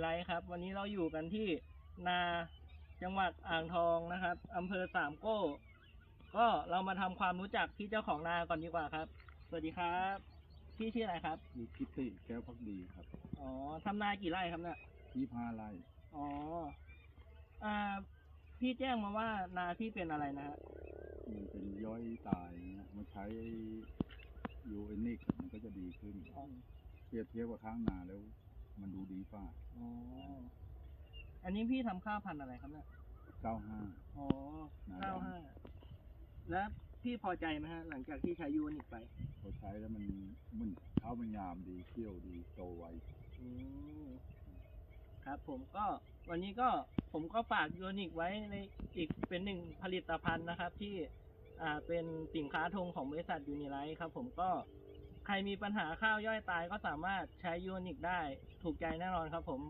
ไรครับ วันนี้เราอยู่กันที่นาจังหวัดอ่างทองนะครับอำเภอสามโก้ ก็เรามาทำความรู้จักพี่เจ้าของนาก่อนดีกว่าครับ สวัสดีครับ พี่ชื่ออะไรครับมีคิตตี้แก้วพักดีครับอ๋อทำนากี่ไร่ครับเนี่ยยี่ห้าไร่อ๋ออ่าพี่แจ้งมาว่านาพี่เป็นอะไรนะฮะมันเป็นย้อยตายเนี่ยมาใช้ยูเอนิกมันก็จะดีขึ้น อ๋อเปรียบเทียบกับข้างนาแล้ว มันดูดีกว่าอ๋ออันนี้พี่ทำข้าวพันธุ์อะไรครับเนี่ยเก้าห้า อ๋อนาเก้าดำห้าแล้วพี่พอใจไหมฮะ หลังจากที่ใช้ยูนิคไปพอใช้แล้วมันมันข้าวมันงามดีเขี้ยวดีโตไวอืมครับ ผมก็วันนี้ก็ผมก็ฝากยูนิคไว้ในอีกเป็นหนึ่งผลิตภัณฑ์นะครับ ที่อ่าเป็นสินค้าธงของบริษัทยูนิไลท์ครับ ผมก็ ใครมีปัญหาข้าวย่อยตายก็สามารถใช้ยูนิคได้ถูกใจแน่นอนครับผม